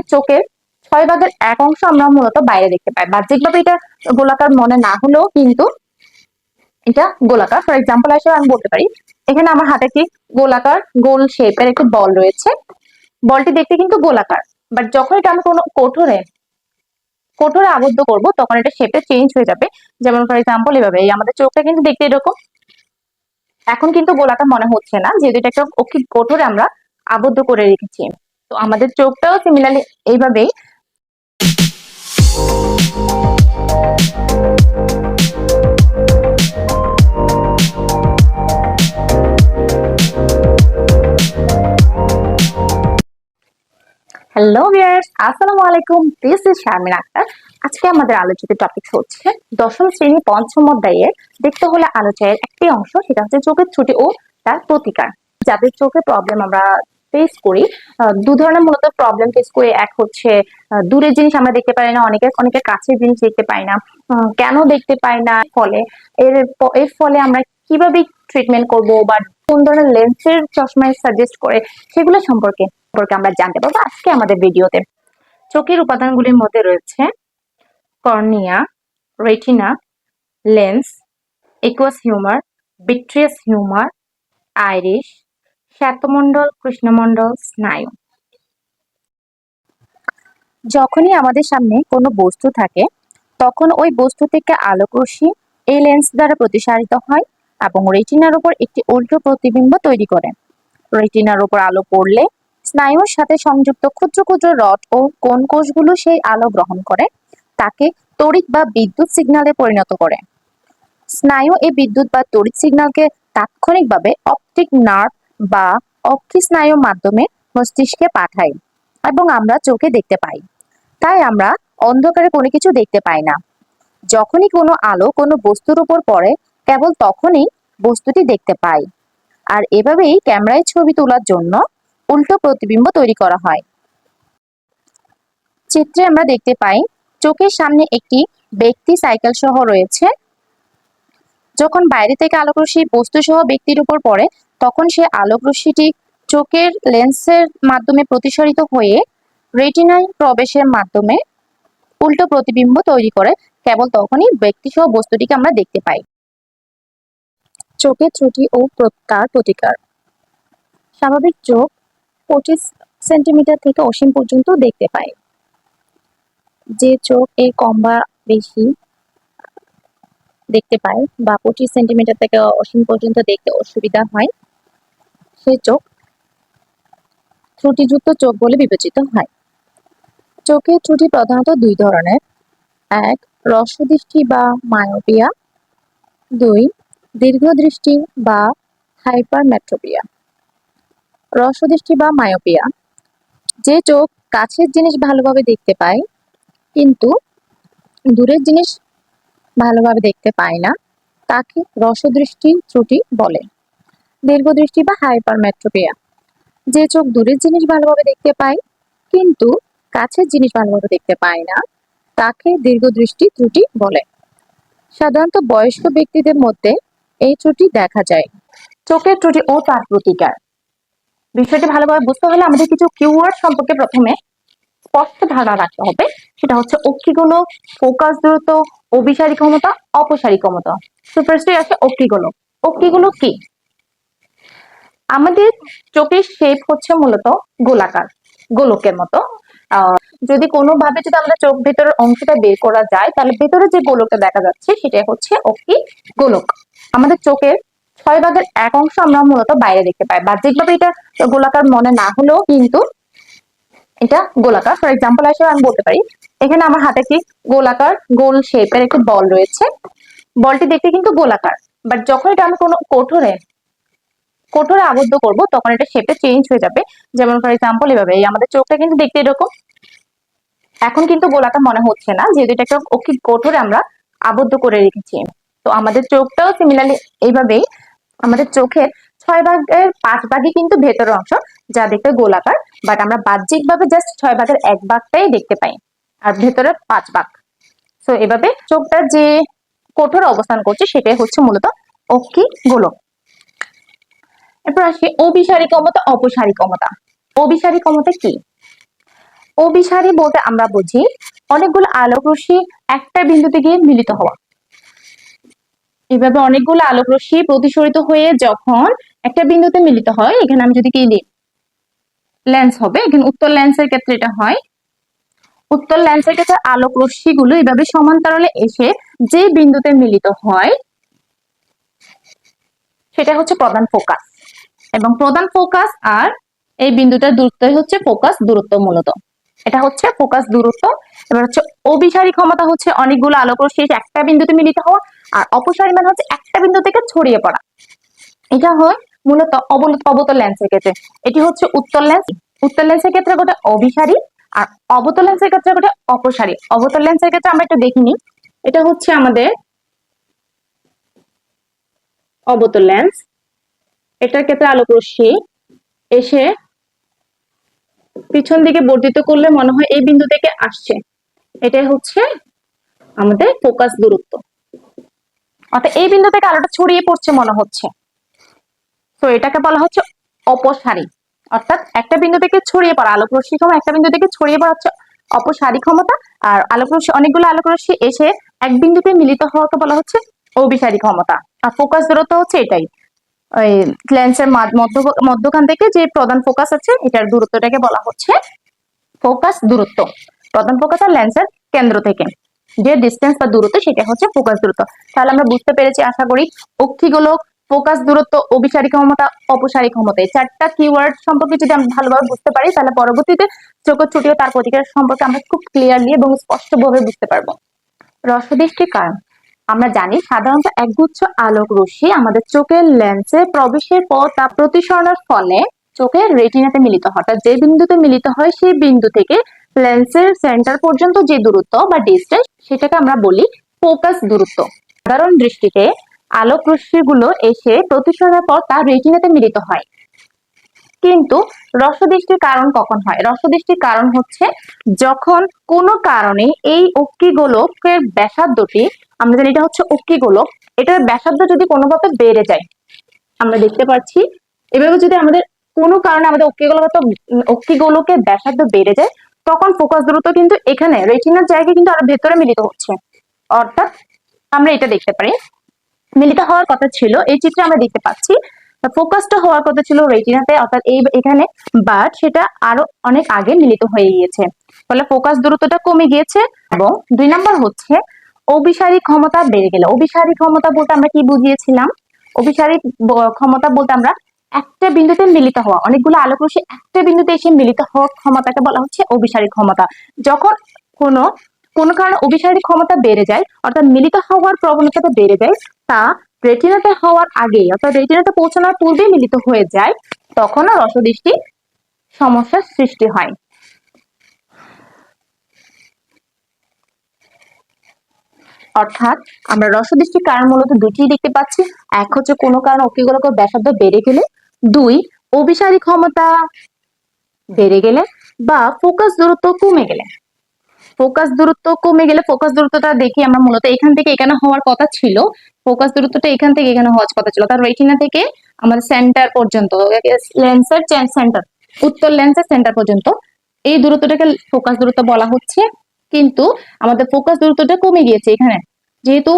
আমাদের চোখের ছয় ভাগের এক অংশ আমরা মূলত বাইরে দেখতে পাই। বাহ্যিকভাবে এটা গোলাকার মনে না হলেও কিন্তু এটা গোলাকার। ফর এক্সাম্পল হিসেবে আমি বলতে পারি, এখানে আমার হাতে একটি গোলাকার গোল শেপের একটি বল রয়েছে। বলটি দেখতে কিন্তু গোলাকার বাট যখন এটা আমি কোনো কঠোরে কঠোরে আবদ্ধ করব, তখন এটা শেপে চেঞ্জ হয়ে যাবে। যেমন ফর এক্সাম্পল এভাবে। আমাদের চোখটা কিন্তু দেখতে এরকম। এখন কিন্তু গোলাকার মনে হচ্ছে না, যেহেতু এটা একটা কোঠরে আমরা আবদ্ধ করে রেখেছি। তো আমাদের চোখটাও সিমিলারলি এইভাবেই। হ্যালো ভিউয়ার্স আসসালামু আলাইকুম। দিস ইজ শারমিন আক্তার আজকে আমাদের আলোচিত টপিক হচ্ছে দশম শ্রেণি পঞ্চম অধ্যায়ের দেখতে হলে আলোচনার একটি অংশ, সেটা হচ্ছে চোখের ছুটি ও তার প্রতিকার। যাদের চোখে প্রবলেম আমরা ফেস করি দু ধরনের মূলত প্রবলেম ফেস করি। এক হচ্ছে দূরের জিনিস আমরা দেখতে পাই না অনেকে অনেকের কাছের জিনিস দেখতে পাই না। কেন দেখতে পাই না? ফলে, এর এর ফলে আমরা কীভাবে ট্রিটমেন্ট করব বা কোন ধরনের লেন্সের চশমায় সাজেস্ট করে, সেগুলো সম্পর্কে সম্পর্কে আমরা জানতে পারব আজকে আমাদের ভিডিওতে। চোখের উপাদানগুলির মধ্যে রয়েছে cornea retina lens aqueous humour vitreous humour iris শ্বেতমণ্ডল কৃষ্ণমণ্ডল, স্নায়ু। যখনই আমাদের সামনে কোনো বস্তু থাকে, তখন ওই বস্তু থেকে আলোক রশ্মি এই লেন্স দ্বারা প্রতিসারিত হয় এবং রেটিনার উপর একটি উল্টো প্রতিবিম্ব তৈরি করে। রেটিনার উপর আলো পড়লে স্নায়ুর সাথে সংযুক্ত ক্ষুদ্র ক্ষুদ্র রড ও কোন কোষগুলো সেই আলো গ্রহণ করে, তাকে তড়িৎ বা বিদ্যুৎ সিগনালে পরিণত করে। স্নায়ু এই বিদ্যুৎ বা তড়িৎ সিগন্যালকে তাৎক্ষণিকভাবে অপটিক নার্ভ বা অক্ষি স্নায়ুর মাধ্যমে মস্তিষ্কে পাঠায় এবং আমরা চোখে দেখতে পাই। তাই আমরা অন্ধকারে কোনো কিছু দেখতে পাই না। যখনই কোনো আলো কোনো বস্তুর উপর পড়ে, কেবল তখনই বস্তুটি দেখতে পাই। আর এভাবেই ক্যামেরায় ছবি তোলার জন্য উল্টো প্রতিবিম্ব তৈরি করা হয়। চিত্রে আমরা দেখতে পাই, চোখের সামনে একটি ব্যক্তি সাইকেল সহ রয়েছে। যখন বাইরে থেকে আলোকরশ্মি বস্তু সহ ব্যক্তির উপর পড়ে, তখন সে আলোকরশ্মিটি চোখের লেন্সের মাধ্যমে প্রতিসরিত হয়ে রেটিনায় প্রবেশের মাধ্যমে উল্টো প্রতিবিম্ব তৈরি করে। কেবল তখনই ব্যক্তি সহ বস্তুটিকে আমরা দেখতে পাই। চোখের ত্রুটি ও তার প্রতিকার। স্বাভাবিক চোখ পঁচিশ সেন্টিমিটার থেকে অসীম পর্যন্ত দেখতে পায়। যে চোখ এর কম বা বেশি দেখতে পায় বা পঁচিশ সেন্টিমিটার থেকে অসীম পর্যন্ত দেখতে অসুবিধা হয়। সে চোখ ত্রুটিযুক্ত চোখ বলে বিবেচিত হয়। চোখের ত্রুটি প্রধানত দুই ধরনের। এক হ্রস্বদৃষ্টি বা মায়োপিয়া। দুই, দীর্ঘদৃষ্টি বা হাইপারমেট্রোপিয়া। হ্রস্বদৃষ্টি বা মায়োপিয়া। যে চোখ কাছের জিনিস ভালোভাবে দেখতে পায়, কিন্তু দূরের জিনিস ভালোভাবে দেখতে পায় না, তাকে রসদৃষ্টি ত্রুটি বলে। দীর্ঘদৃষ্টি বা হাইপারমেট্রোপিয়া। যে চোখ দূরের জিনিস ভালোভাবে দেখতে পায়, কিন্তু কাছের জিনিস ভালোভাবে দেখতে পায় না, তাকে দীর্ঘদৃষ্টি ত্রুটি বলে। সাধারণত বয়স্ক ব্যক্তিদের মধ্যে এই ত্রুটি দেখা যায়। চোখের ত্রুটি ও তার প্রতিকার। বিষয়টি ভালোভাবে বুঝতে হলে আমাদের কিছু কিওয়ার্ড সম্পর্কে প্রথমে স্পষ্ট ধারণা রাখতে হবে। সেটা হচ্ছে অক্ষিগুলো ফোকাস দূরত্ব, অভিসারী ক্ষমতা, অপসারী ক্ষমতা। তো ফার্স্টে আছে অক্ষিগুলো অক্ষিগুলো কি? আমাদের চোখের শেপ হচ্ছে মূলত গোলাকার, গোলকের মতো। যদি কোনোভাবে যদি আমরা চোখ ভেতরের অংশটা বের করা যায়, তাহলে ভেতরে যে গোলকটা দেখা যাচ্ছে সেটা হচ্ছে অক্ষি গোলক আমাদের চোখের ছয় ভাগের এক অংশ আমরা মূলত বাইরে দেখতে পাই। বাহ্যিকভাবে এটা গোলাকার মনে না হলেও কিন্তু এটা গোলাকার। ফর এক্সাম্পল হিসেবে আমি বলতে পারি, এখানে আমার হাতে কি গোলাকার গোল শেপের একটি বল রয়েছে। বলটি দেখতে কিন্তু গোলাকার বাট যখন এটা আমি কোনো কোঠরে কোঠরে আবদ্ধ করব, তখন এটা শেপে চেঞ্জ হয়ে যাবে। যেমন ফর এক্সাম্পল এভাবে, এই আমাদের চোখটা কিন্তু দেখতে এরকম। এখন কিন্তু গোলাকার মনে হচ্ছে না, যেহেতু এটা একটা কোঠরে আমরা আবদ্ধ করে রেখেছি। তো আমাদের চোখটাও সিমিলারলি এইভাবেই, আমাদের চোখের ছয় ভাগের পাঁচ ভাগই কিন্তু ভেতরের অংশ, যা দেখতে গোলাকার বাট আমরা বাহ্যিক ভাবে জাস্ট ছয় ভাগের এক ভাগটাই দেখতে পাই, আর পাঁচ ভাগ। তো এভাবে চোখটা যে কঠোর অবস্থান করছে, সেটাই হচ্ছে মূলত অক্ষি গোলক এরপর আসি অভিসারী ক্ষমতা অপসারী ক্ষমতা অভিসারী ক্ষমতা কি? অভিসারী বলতে আমরা বুঝি অনেকগুলো আলোক রশ্মি একটা বিন্দুতে গিয়ে মিলিত হওয়া। এভাবে অনেকগুলো আলোক রশ্মি প্রতিসরিত হয়ে যখন একটা বিন্দুতে মিলিত হয়, এখানে আমি যদি কি দিই লেন্স হবে। এখানে উত্তর লেন্সের ক্ষেত্রে এটা হয়। উত্তর লেন্সের ক্ষেত্রে আলোক রশ্মিগুলো এভাবে সমান্তরালে এসে যে বিন্দুতে মিলিত হয়, সেটা হচ্ছে প্রধান ফোকাস এবং প্রধান ফোকাস আর এই বিন্দুটার দূরত্বই হচ্ছে ফোকাস দূরত্ব মূলত। এটা হচ্ছে ফোকাস দূরত্ব। এবার হচ্ছে অভিসারী ক্ষমতা হচ্ছে অনেকগুলো আলোক এসে একটা বিন্দুতে মিলিত হওয়া আর অপসারী মানে হচ্ছে একটা বিন্দু থেকে ছড়িয়ে পড়া। এটা হয় মূলত অবল- অবতল লেন্সের ক্ষেত্রে। এটি হচ্ছে উত্তর লেন্স উত্তর লেন্সের ক্ষেত্রে গোটা অভিসারী আর অবতল লেন্সের ক্ষেত্রে গোটা অপসারী। অবতল লেন্সের ক্ষেত্রে আমরা একটু দেখিনি এটা হচ্ছে আমাদের অবতল লেন্স এটার ক্ষেত্রে আলোক রশ্মি এসে পিছন দিকে বর্ধিত করলে মনে হয় এই বিন্দু থেকে আসছে। এটাই হচ্ছে আমাদের ফোকাস দূরত্ব। অর্থাৎ এই বিন্দু থেকে আলোটা ছড়িয়ে পড়ছে মনে হচ্ছে। তো এটাকে বলা হচ্ছে অপসারী। অর্থাৎ একটা বিন্দু থেকে ছড়িয়ে পড়া আলোক রশ্মি ক্ষমতা একটা বিন্দু থেকে ছড়িয়ে পড়া হচ্ছে অপসারী ক্ষমতা, আর আলোক রশ্মি অনেকগুলো আলোক রশ্মি এসে এক বিন্দুতে মিলিত হওয়াকে বলা হচ্ছে অভিসারী ক্ষমতা। আর ফোকাস দূরত্ব হচ্ছে এটাই। ওই লেন্সের মধ্য, মধ্যখান থেকে যে প্রধান ফোকাস আছে, এটার দূরত্বটাকে বলা হচ্ছে ফোকাস দূরত্ব। প্রধান ফোকাস আর লেন্সের কেন্দ্র থেকে। যে ডিস্টেন্স বা দূরত্ব, সেটা হচ্ছে ফোকাস দূরত্ব। তাহলে আমরা বুঝতে পেরেছি, আশা করি অক্ষিগোলক ফোকাস দূরত্ব, অভিসারী ক্ষমতা, অপসারী ক্ষমতা এই চারটা কিওয়ার্ড সম্পর্কে যদি আমরা ভালোভাবে বুঝতে পারি, তাহলে পরবর্তীতে চোখের ছুটি ও তার প্রতিকার সম্পর্কে আমরা খুব ক্লিয়ারলি এবং স্পষ্টভাবে বুঝতে পারব। রসদৃষ্টির কারণ। আমরা জানি সাধারণত একগুচ্ছ আলোক রশ্মি আমাদের চোখের লেন্সে প্রবেশের পর তা প্রতিসরণের ফলে চোখের রেটিনাতে মিলিত হয়। অর্থাৎ যে বিন্দুতে মিলিত হয় সেই বিন্দু থেকে লেন্সের সেন্টার পর্যন্ত যে দূরত্ব বা ডিস্টেন্স সেটাকে আমরা বলি ফোকাস দূরত্ব। সাধারণ দৃষ্টিতে আলোক রশ্মিগুলো এসে প্রতিসরণের পর তা রেটিনাতে মিলিত হয়। কিন্তু রসদৃষ্টির কারণ কখন হয়? রসদৃষ্টির কারণ হচ্ছে যখন কোনো কারণে এই অক্ষি গোলকের ব্যাসার্ধটি আমরা জানি এটা হচ্ছে অক্ষি গোলক। এটার ব্যাসার্ধ যদি কোনোভাবে বেড়ে যায়, আমরা দেখতে পাচ্ছি। এভাবে যদি আমাদের কোনো কারণে আমাদের অক্ষি গোলক অক্ষি গোলকের ব্যাসার্ধ বেড়ে যায়, তখন ফোকাস দূরত্ব কিন্তু এখানে রেটিনার জায়গায় কিন্তু আরও ভেতরে মিলিত হচ্ছে। অর্থাৎ আমরা এটা দেখতে পারি। মিলিত হওয়ার কথা ছিল, এই চিত্রে আমরা দেখতে পাচ্ছি। ফোকাসটা হওয়ার কথা ছিল রেটিনাতে, অর্থাৎ এই এখানে বাট সেটা আরও অনেক আগে মিলিত হয়ে গিয়েছে। ফলে ফোকাস দূরত্বটা কমে গিয়েছে এবং দুই নাম্বার হচ্ছে অভিসারী ক্ষমতা বেড়ে গেলে। অভিসারী ক্ষমতা বলতে আমরা কি বুঝিয়েছিলাম? অভিসারী ক্ষমতা বলতে আমরা একটা বিন্দুতে মিলিত হওয়া। অনেকগুলো আলোক রশ্মি একটা বিন্দুতে এসে মিলিত হওয়ার ক্ষমতাকে বলা হচ্ছে অভিসারী ক্ষমতা। যখন কোনো কোনো কারণে অভিসারী ক্ষমতা বেড়ে যায়, অর্থাৎ মিলিত হওয়ার প্রবণতাটা বেড়ে যায়, তা রেটিনাতে হওয়ার আগে অর্থাৎ রেটিনাতে পৌঁছানোর পূর্বে মিলিত হয়ে যায়, তখনও রসদৃষ্টি সমস্যার সৃষ্টি হয়। অর্থাৎ আমরা রসদৃষ্টির কারণ মূলত দুটি দেখতে পাচ্ছি। এক হচ্ছে কোনো কারণে অক্ষিগোলক ব্যাসার্ধ বেড়ে গেলে। দুই, অভিসারী ক্ষমতা বেড়ে গেলে বা ফোকাস দূরত্ব কমে গেলে। ফোকাস দূরত্ব কমে গেলে ফোকাস দূরত্বটা দেখি আমরা মূলত এখান থেকে এখানে হওয়ার কথা ছিল। ফোকাস দূরত্বটা এখান থেকে এখানে হওয়ার কথা ছিল। তার রেটিনা থেকে আমাদের সেন্টার পর্যন্ত লেন্সের সেন্টার উত্তর লেন্সের সেন্টার পর্যন্ত এই দূরত্বটাকে ফোকাস দূরত্ব বলা হচ্ছে। কিন্তু আমাদের ফোকাস দূরত্বটা কমে গিয়েছে এখানে। যেহেতু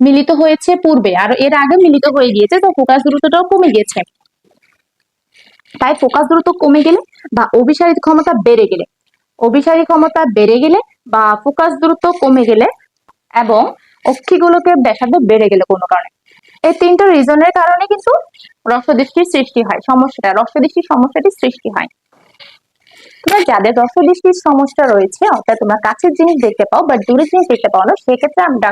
মিলিত হয়েছে পূর্বে, আর এর আগে মিলিত হয়ে গিয়েছে, তো ফোকাস দূরত্বটাও কমে গিয়েছে। তাই ফোকাস দূরত্ব কমে গেলে বা অভিসারী ক্ষমতা বেড়ে গেলে, অভিসারী ক্ষমতা বেড়ে গেলে বা ফোকাস দূরত্ব কমে গেলে এবং অক্ষিগুলোকে ব্যাসার্ধ বেড়ে গেলে কোনো কারণে। এই তিনটা রিজনের কারণে কিন্তু রসদৃষ্টির সৃষ্টি হয়, সমস্যাটা রসদৃষ্টির সমস্যাটি সৃষ্টি হয়। তোমরা যাদের রসদৃষ্টির সমস্যা রয়েছে, অর্থাৎ তোমরা কাছের জিনিস দেখতে পাও বা দূরের জিনিস দেখতে পাও না, সেক্ষেত্রে আমরা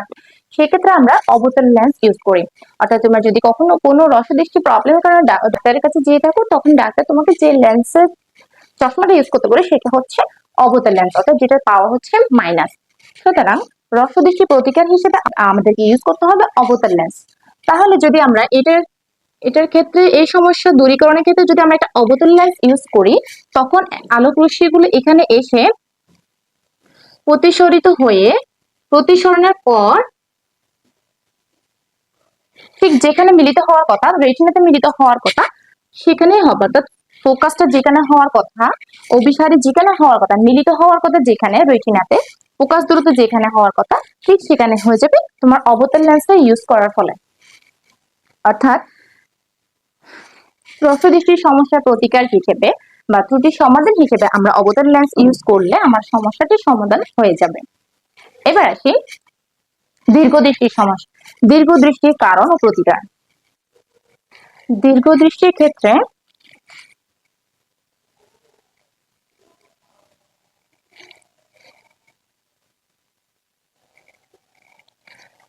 সেক্ষেত্রে আমরা অবতল লেন্স ইউজ করি। অর্থাৎ তোমরা যদি কখনো কোনো রসদৃষ্টি প্রবলেমের কারণে ডাক্তারের কাছে যেয়ে থাকো, তখন ডাক্তার তোমাকে যে লেন্সের চশমাটা ইউজ করতে পারে সেটা হচ্ছে অবতল লেন্স অর্থাৎ যেটা পাওয়া হচ্ছে মাইনাস সুতরাং রসদৃষ্টি প্রতিকার হিসেবে আমাদেরকে ইউজ করতে হবে অবতল লেন্স তাহলে যদি আমরা এটার এটার ক্ষেত্রে এই সমস্যা দূরীকরণের ক্ষেত্রে যদি আমরা একটা অবতল লেন্স ইউজ করি, তখন আলোক রশ্মিগুলো এখানে এসে প্রতিসরিত হয়ে প্রতিসরণের পর ঠিক যেখানে মিলিত হওয়ার কথা রেটিনাতে মিলিত হওয়ার কথা, সেখানেই হবে। অর্থাৎ ফোকাসটা যেখানে হওয়ার কথা, অভিসারী যেখানে হওয়ার কথা, মিলিত হওয়ার কথা যেখানে রেটিনাতে ফোকাস দূরত্ব যেখানে হওয়ার কথা, ঠিক সেখানে হয়ে যাবে তোমার অবতল লেন্সটা ইউজ করার ফলে। অর্থাৎ রসদৃষ্টির সমস্যার প্রতিকার হিসেবে বা ত্রুটির সমাধান হিসেবে আমরা অবতল লেন্স ইউজ করলে আমার সমস্যাটির সমাধান হয়ে যাবে। এবার আসি দীর্ঘদৃষ্টির সমস্যা। দীর্ঘদৃষ্টির কারণ ও প্রতিকার। দীর্ঘদৃষ্টির ক্ষেত্রে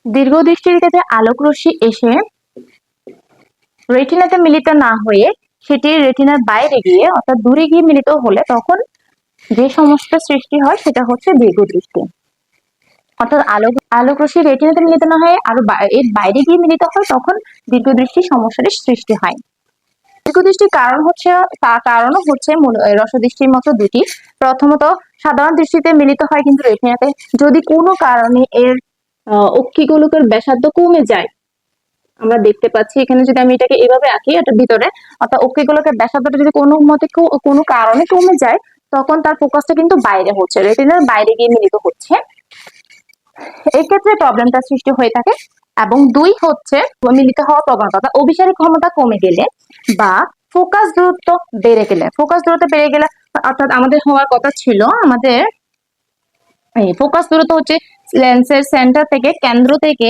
দীর্ঘদৃষ্টির ক্ষেত্রে আলোক রশ্মি এসে রেটিনাতে মিলিত না হয়ে সেটি রেটিনার বাইরে গিয়ে অর্থাৎ দূরে গিয়ে মিলিত হলে তখন যে সমস্যাটা সৃষ্টি হয় সেটা হচ্ছে দীর্ঘদৃষ্টি। অর্থাৎ আলোক আলোক রশ্মি রেটিনাতে মিলিত না হয় আরও এর বাইরে গিয়ে মিলিত হয় তখন দীর্ঘ দীর্ঘদৃষ্টি সমস্যাটির সৃষ্টি হয়। দীর্ঘদৃষ্টির কারণ হচ্ছে তার কারণও হচ্ছে রসদৃষ্টির মতো দুটি। প্রথমত সাধারণ দৃষ্টিতে মিলিত হয় কিন্তু রেটিনাতে যদি কোনো কারণে এর আহ, অক্ষিগোলকের ব্যাসার্ধ কমে যায় আমরা দেখতে পাচ্ছি। এখানে যদি আমি এটাকে এভাবে আঁকি এটা ভিতরে, অর্থাৎ অক্ষিগোলকের ব্যাসার্ধটা যদি কোনো মতে কোনো কারণে কমে যায়, তখন তার ফোকাসটা কিন্তু বাইরে হচ্ছে। রেটিনার বাইরে গিয়ে মিলিত হচ্ছে। এই ক্ষেত্রে প্রবলেমটা সৃষ্টি হয়ে থাকে এবং দুই হচ্ছে মিলিত হওয়ার প্রবণতা অভিসারী ক্ষমতা কমে গেলে বা ফোকাস দূরত্ব বেড়ে গেলে। ফোকাস দূরত্ব বেড়ে গেলে, অর্থাৎ আমাদের হওয়ার কথা ছিল, আমাদের ফোকাস দূরত্ব হচ্ছে লেন্সের সেন্টার থেকে কেন্দ্র থেকে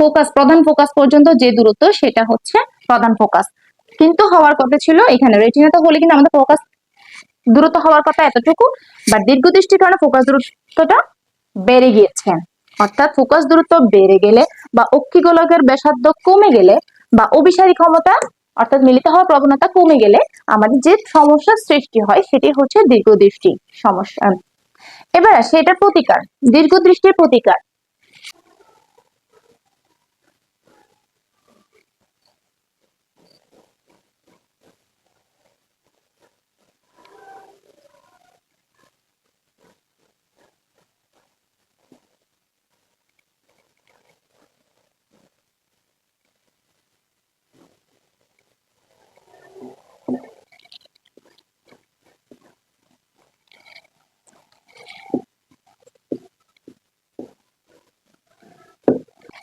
ফোকাস, প্রধান ফোকাস পর্যন্ত যে দূরত্ব, সেটা হচ্ছে প্রধান ফোকাস। কিন্তু হওয়ার কথা ছিল এখানে। রেটিনাতে হলে কিন্তু আমাদের ফোকাস দূরত্ব হওয়ার কথা এতটুকু বা দীর্ঘ দীর্ঘদৃষ্টির কারণে ফোকাস দূরত্বটা বেড়ে গিয়েছে। অর্থাৎ ফোকাস দূরত্ব বেড়ে গেলে বা অক্ষিগোলকের ব্যাসার্ধ কমে গেলে বা অভিসারী ক্ষমতা অর্থাৎ মিলিত হওয়ার প্রবণতা কমে গেলে আমাদের যে সমস্যার সৃষ্টি হয়, সেটি হচ্ছে দীর্ঘদৃষ্টি সমস্যা। এবার আসে, এটার প্রতিকার, দীর্ঘদৃষ্টির প্রতিকার।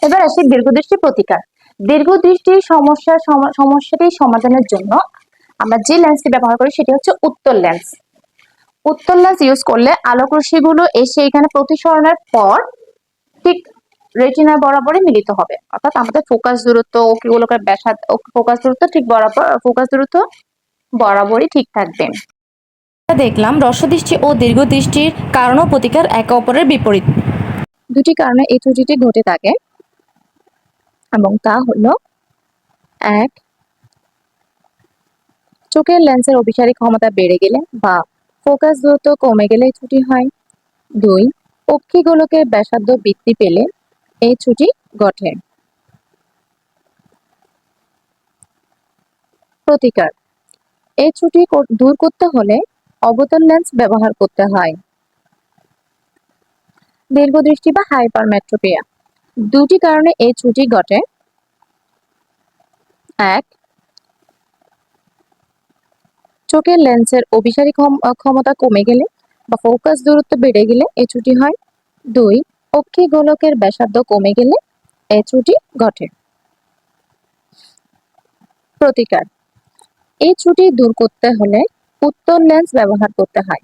এবার আসি দীর্ঘদৃষ্টি প্রতিকার। দীর্ঘদৃষ্টির সমস্যার সম- সমস্যাটি সমাধানের জন্য আমরা যে লেন্সটি ব্যবহার করি সেটি হচ্ছে উত্তর লেন্স উত্তর লেন্স ইউজ করলে আলোক রশ্মিগুলো এসে এখানে প্রতিসরণের পর ঠিক রেটিনার বরাবরই মিলিত হবে। অর্থাৎ আমাদের ফোকাস দূরত্ব ওগুলোকে ব্যাসাদ ফোকাস দূরত্ব ঠিক বরাবর ফোকাস দূরত্ব বরাবরই ঠিক থাকবে। দেখলাম রসদৃষ্টি ও দীর্ঘদৃষ্টির কারণ ও প্রতিকার একে অপরের বিপরীত। দুটি কারণে এই ত্রুটিটি ঘটে থাকে। এবং তা হলো এক, চোখের লেন্সের অভিসারী ক্ষমতা বেড়ে গেলে বা ফোকাস দূরত্ব কমে গেলে ছুটি হয়। দুই অক্ষিগোলকের ব্যাসার্ধ বৃদ্ধি পেলে এই ছুটি ঘটে। প্রতিকার, এই ছুটি দূর করতে হলে অবতল লেন্স ব্যবহার করতে হয়। দীর্ঘদৃষ্টি বা হাইপারমেট্রোপিয়া দুটি কারণে এই ত্রুটি ঘটে। এক, চোখের লেন্সের অভিসারী ক্ষম- ক্ষমতা কমে গেলে বা ফোকাস দূরত্ব বেড়ে গেলে এই ত্রুটি হয়। দুই, অক্ষি গোলকের ব্যাসার্ধ কমে গেলে এই ত্রুটি ঘটে। প্রতিকার, এই ত্রুটি দূর করতে হলে উত্তর লেন্স ব্যবহার করতে হয়।